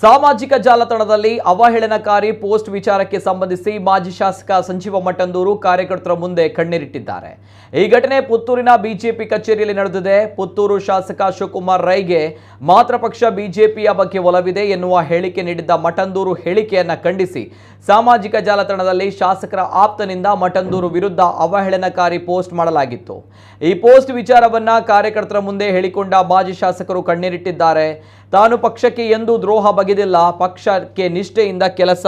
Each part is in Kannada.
ಸಾಮಾಜಿಕ ಜಾಲತಾಣದಲ್ಲಿ ಅವಹೇಳನಕಾರಿ ಪೋಸ್ಟ್ ವಿಚಾರಕ್ಕೆ ಸಂಬಂಧಿಸಿ ಮಾಜಿ ಶಾಸಕ ಸಂಜೀವ ಮಠಂದೂರು ಕಾರ್ಯಕರ್ತರ ಮುಂದೆ ಕಣ್ಣೀರಿಟ್ಟಿದ್ದಾರೆ. ಈ ಘಟನೆ ಪುತ್ತೂರಿನ ಬಿಜೆಪಿ ಕಚೇರಿಯಲ್ಲಿ ನಡೆದಿದೆ. ಪುತ್ತೂರು ಶಾಸಕ ಶಿವಕುಮಾರ್ ರೈಗೆ ಮಾತ್ರ ಪಕ್ಷ ಬಿಜೆಪಿಯ ಬಗ್ಗೆ ಒಲವಿದೆ ಎನ್ನುವ ಹೇಳಿಕೆ ನೀಡಿದ್ದ ಮಠಂದೂರು ಹೇಳಿಕೆಯನ್ನು ಖಂಡಿಸಿ ಸಾಮಾಜಿಕ ಜಾಲತಾಣದಲ್ಲಿ ಶಾಸಕರ ಆಪ್ತನಿಂದ ಮಠಂದೂರು ವಿರುದ್ಧ ಅವಹೇಳನಕಾರಿ ಪೋಸ್ಟ್ ಮಾಡಲಾಗಿತ್ತು. ಈ ಪೋಸ್ಟ್ ವಿಚಾರವನ್ನ ಕಾರ್ಯಕರ್ತರ ಮುಂದೆ ಹೇಳಿಕೊಂಡ ಮಾಜಿ ಶಾಸಕರು ಕಣ್ಣೀರಿಟ್ಟಿದ್ದಾರೆ. ತಾನು ಪಕ್ಷಕ್ಕೆ ಎಂದೂ ದ್ರೋಹ ಬಗೆದಿಲ್ಲ ಪಕ್ಷಕ್ಕೆ ನಿಷ್ಠೆಯಿಂದ ಕೆಲಸ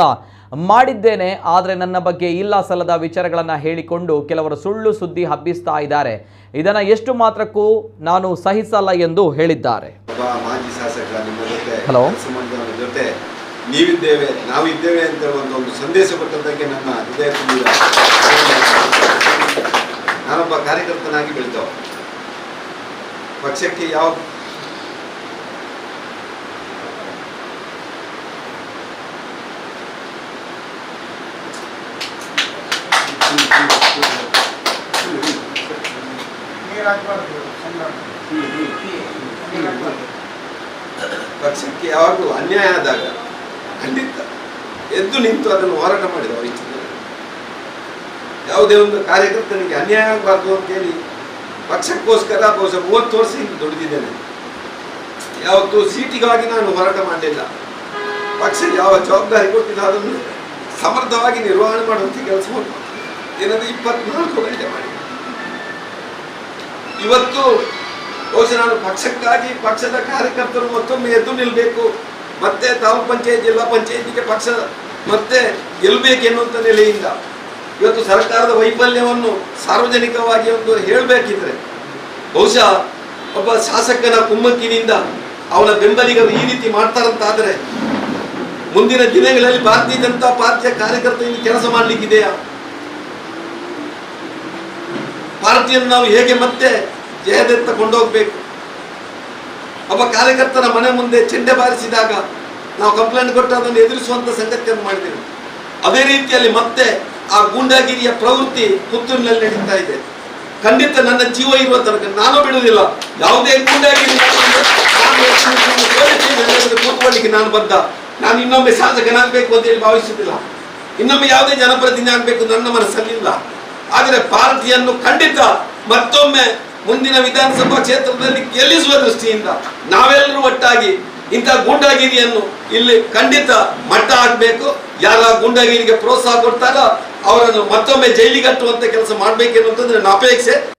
ಮಾಡಿದ್ದೇನೆ ಆದರೆ ನನ್ನ ಬಗ್ಗೆ ಇಲ್ಲ ಸಲ್ಲದ ವಿಚಾರಗಳನ್ನು ಹೇಳಿಕೊಂಡು ಕೆಲವರು ಸುಳ್ಳು ಸುದ್ದಿ ಹಬ್ಬಿಸ್ತಾ ಇದ್ದಾರೆ. ಇದನ್ನು ಎಷ್ಟು ಮಾತ್ರಕ್ಕೂ ನಾನು ಸಹಿಸಲ್ಲ ಎಂದು ಹೇಳಿದ್ದಾರೆ. ಹಲೋ? ಜೊತೆ ನೀವಿದ್ದೇವೆ ನಾವಿದ್ದೇವೆ ಅಂತ ಒಂದು ಒಂದು ಸಂದೇಶ ಕೊಟ್ಟದ್ದಕ್ಕೆ ನನ್ನ ಹೃದಯ ತುಂಬಿದ. ನಾನೊಬ್ಬ ಕಾರ್ಯಕರ್ತನಾಗಿ ಬೆಳೆದವ ಪಕ್ಷಕ್ಕೆ ಯಾವ ಪಕ್ಷಕ್ಕೆ ಯಾವಾಗಲೂ ಅನ್ಯಾಯ ಆದಾಗ ಖಂಡಿತ ಎದ್ದು ನಿಂತು ಅದನ್ನು ಹೋರಾಟ ಮಾಡಿದೆ ಇಚ್ಛೆ ಯಾವುದೇ ಒಂದು ಕಾರ್ಯಕರ್ತನಿಗೆ ಅನ್ಯಾಯ ಆಗಬಾರ್ದು ಅಂತೇಳಿ ಪಕ್ಷಕ್ಕೋಸ್ಕರ ಬಹುಶಃ ಮೂವತ್ತು ವರ್ಷ ಹಿಂದೆ ದುಡಿದಿದ್ದೇನೆ. ಯಾವತ್ತು ಸೀಟಿಗಾಗಿ ನಾನು ಹೋರಾಟ ಮಾಡಲಿಲ್ಲ. ಪಕ್ಷ ಯಾವ ಜವಾಬ್ದಾರಿ ಕೊಟ್ಟಿಲ್ಲ ಅದನ್ನು ಸಮರ್ಥವಾಗಿ ನಿರ್ವಹಣೆ ಮಾಡುವಂಥ ಕೆಲಸ ದಿನದ ಇಪ್ಪತ್ನಾಲ್ಕು ಗಂಟೆ ಮಾಡಿ. ಇವತ್ತು ಬಹುಶಃ ನಾನು ಪಕ್ಷಕ್ಕಾಗಿ, ಪಕ್ಷದ ಕಾರ್ಯಕರ್ತರು ಮತ್ತೊಮ್ಮೆ ಎದ್ದು ನಿಲ್ಲಬೇಕು ಮತ್ತೆ ತಾಲೂಕ್ ಪಂಚಾಯತ್ ಜಿಲ್ಲಾ ಪಂಚಾಯತಿಗೆ ಪಕ್ಷ ಮತ್ತೆ ಗೆಲ್ಲಬೇಕು ಎನ್ನುವಂಥ ನೆಲೆಯಿಂದ. ಇವತ್ತು ಸರ್ಕಾರದ ವೈಫಲ್ಯವನ್ನು ಸಾರ್ವಜನಿಕವಾಗಿ ಒಂದು ಹೇಳಬೇಕಿದ್ರೆ, ಬಹುಶಃ ಒಬ್ಬ ಶಾಸಕನ ಕುಮ್ಮಕ್ಕಿನಿಂದ ಅವನ ಬೆಂಬಲಿಗರು ಈ ರೀತಿ ಮಾಡ್ತಾರಂತಾದರೆ, ಮುಂದಿನ ದಿನಗಳಲ್ಲಿ ಭಾರತೀಯ ಜನತಾ ಪಾರ್ಟಿಯ ಕಾರ್ಯಕರ್ತರಿಗೆ ಕೆಲಸ ಮಾಡಲಿಕ್ಕಿದೆಯಾ? ಪಾರ್ಟಿಯನ್ನು ನಾವು ಹೇಗೆ ಮತ್ತೆ ಜಯದತ್ತ ಕೊಂಡೋಗ್ಬೇಕು. ಒಬ್ಬ ಕಾರ್ಯಕರ್ತರ ಮನೆ ಮುಂದೆ ಚೆಂಡೆ ಬಾರಿಸಿದಾಗ ನಾವು ಕಂಪ್ಲೇಂಟ್ ಕೊಟ್ಟು ಅದನ್ನು ಎದುರಿಸುವಂತ ಸಂಗತಿಯನ್ನು ಮಾಡಿದ್ದೇವೆ. ಅದೇ ರೀತಿಯಲ್ಲಿ ಮತ್ತೆ ಆ ಗೂಂಡಾಗಿರಿಯ ಪ್ರವೃತ್ತಿ ಪುತ್ತೂರಿನಲ್ಲಿ ನಡೀತಾ ಇದೆ. ಖಂಡಿತ ನನ್ನ ಜೀವ ಇರುವ ತನಕ ನಾನು ಬಿಡುವುದಿಲ್ಲ. ಯಾವುದೇ ಗೂಂಡಾಗಿರಿ ಕೂತ್ಕೊಳ್ಳಿಕ್ಕೆ ನಾನು ಬದ್ಧ ನಾನು ಇನ್ನೊಮ್ಮೆ ಸಾಧಕನಾಗಬೇಕು ಅಂತ ಹೇಳಿ ಭಾವಿಸುವುದಿಲ್ಲ. ಇನ್ನೊಮ್ಮೆ ಯಾವುದೇ ಜನಪ್ರತಿನಿಧಿ ಆಗಬೇಕು ನನ್ನ ಮನಸ್ಸಲ್ಲಿಲ್ಲ. ಆದರೆ ಪಾರ್ಟಿಯನ್ನು ಖಂಡಿತ ಮತ್ತೊಮ್ಮೆ ಮುಂದಿನ ವಿಧಾನಸಭಾ ಕ್ಷೇತ್ರದಲ್ಲಿ ಗೆಲ್ಲಿಸುವ ದೃಷ್ಟಿಯಿಂದ ನಾವೆಲ್ಲರೂ ಒಟ್ಟಾಗಿ ಇಂಥ ಗೂಂಡಾಗಿರಿಯನ್ನು ಇಲ್ಲಿ ಖಂಡಿತ ಮಟ್ಟ ಹಾಕಬೇಕು. ಯಾರ ಗೂಂಡಾಗಿರಿಗೆ ಪ್ರೋತ್ಸಾಹ ಕೊಡ್ತಾರೋ ಅವರನ್ನು ಮತ್ತೊಮ್ಮೆ ಜೈಲಿಗೆ ಕಟ್ಟುವಂತ ಕೆಲಸ ಮಾಡಬೇಕೆನ್ನುವಂಥದ್ದು ನನ್ನ ಅಪೇಕ್ಷೆ.